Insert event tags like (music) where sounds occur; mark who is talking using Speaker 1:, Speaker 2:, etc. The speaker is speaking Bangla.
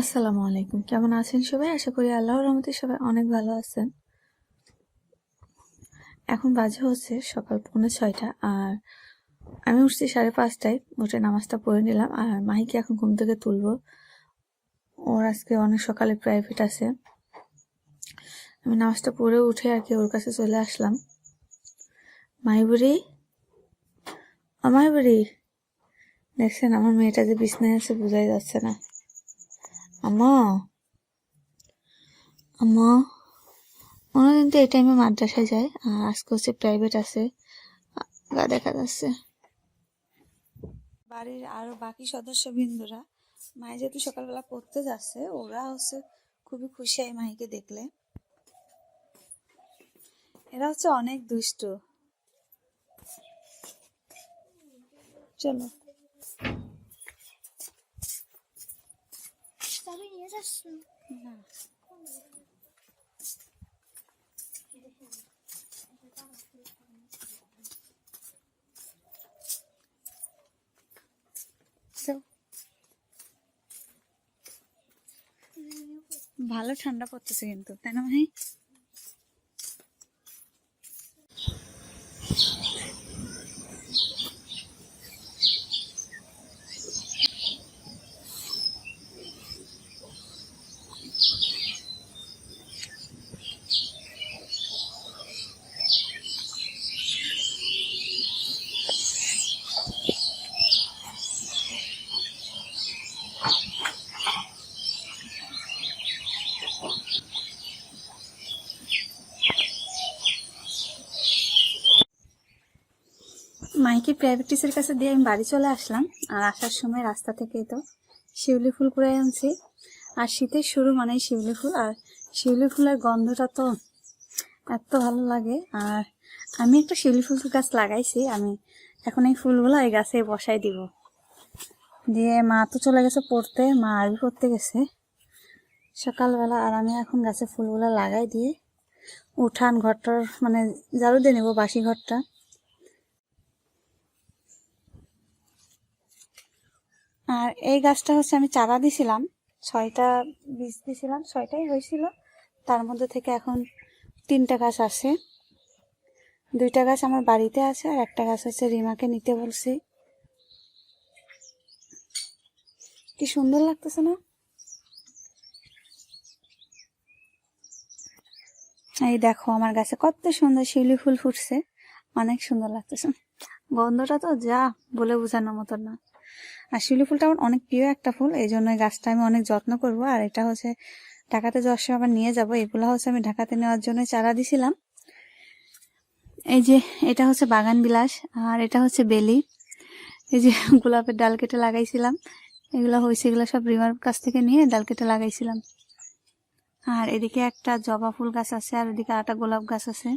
Speaker 1: আসসালামু আলাইকুম। কেমন আছেন সবাই? আশা করি আল্লাহর রহমতে সবাই অনেক ভালো আছেন। এখন বাজে হচ্ছে সকাল পৌনে ছয়টা আর আমি উঠছি সাড়ে পাঁচটায়। উঠে নামাজটা পড়ে নিলাম আর মাহিকে এখন ঘুম থেকে তুলবো। ওর আজকে অনেক সকালে প্রাইভেট আছে। আমি নামাজটা পড়ে উঠে আর কি ওর কাছে চলে আসলাম। মাইবুড়ি মাইবুড়ি দেখছেন আমার মেয়েটা যে বিছনায় আছে, বোঝাই যাচ্ছে না। আম্মা। আম্মা। এই টাইমে মাদ্রাসায় যায় আর আজকে হচ্ছে প্রাইভেট আছে। গা দেখা যাচ্ছে। বাড়ির আরও বাকি সদস্য বিন্দুরা মায়ে যেহেতু সকালবেলা পড়তে যাচ্ছে, ওরা হচ্ছে খুবই খুশি হয় মাইকে দেখলে। এরা হচ্ছে অনেক দুষ্ট। চলো। ভালো ঠান্ডা পড়তেছে কিন্তু তাই না ভাই? মাইকে প্রাইভেট টিচার কাছে দিয়ে আমি বাড়ি চলে আসলাম। আর আসার সময় রাস্তা থেকে তো শিউলি ফুল কুড়াই আনছি। আর শীতের শুরু মানেই শিউলি ফুল। আর শিউলি ফুলের গন্ধটা তো এত ভালো লাগে। আর আমি একটা শিউলি ফুল গাছ লাগাইছি। আমি এখন এই ফুলগুলো এই গাছে বসাই দিব। দিয়ে মা তো চলে গেছে পড়তে, মা আরবি পড়তে গেছে। সকালবেলা আর আমি এখন গাছে ফুলগুলো লাগাই দিয়ে উঠান ঘরটার মানে ঝাড়ু দিয়ে নেব বাসি ঘরটা। আর এই গাছটা হচ্ছে আমি চারা দিছিলাম। ছয়টা বীজ দিছিলাম, ছয়টাই হয়েছিল। তার মধ্যে থেকে এখন তিনটা গাছ আছে। দুইটা গাছ আমার বাড়িতে আছে আর একটা গাছ হচ্ছে রিমাকে নিতে বলছি। কি সুন্দর লাগতেছে না? এই দেখো, আমার গাছে কত সুন্দর শিউলি ফুল ফুটছে। অনেক সুন্দর লাগতেছে। গন্ধটা তো যা বলে বোঝানোর মতন না। আর শিউলি ফুলটা আমার অনেক প্রিয় একটা ফুল এই জন্য গাছটা আমি অনেক যত্ন করব। আর এটা হচ্ছে ঢাকাতে যাওয়ার সময় আবার নিয়ে যাব। এগুলো হচ্ছে আমি ঢাকাতে নেওয়ার জন্য চারা দিছিলাম। এই যে এটা হচ্ছে বাগান বিলাস, আর এটা হচ্ছে বেলি। এই যে (laughs) গোলাপের ডাল কেটে লাগাইছিলাম। এগুলো হয়েছে, এগুলো সব রিমার কাছ থেকে নিয়ে ডাল কেটে লাগাইছিলাম। আর এদিকে একটা জবা ফুল গাছ আছে, আর এদিকে একটা গোলাপ গাছ আছে।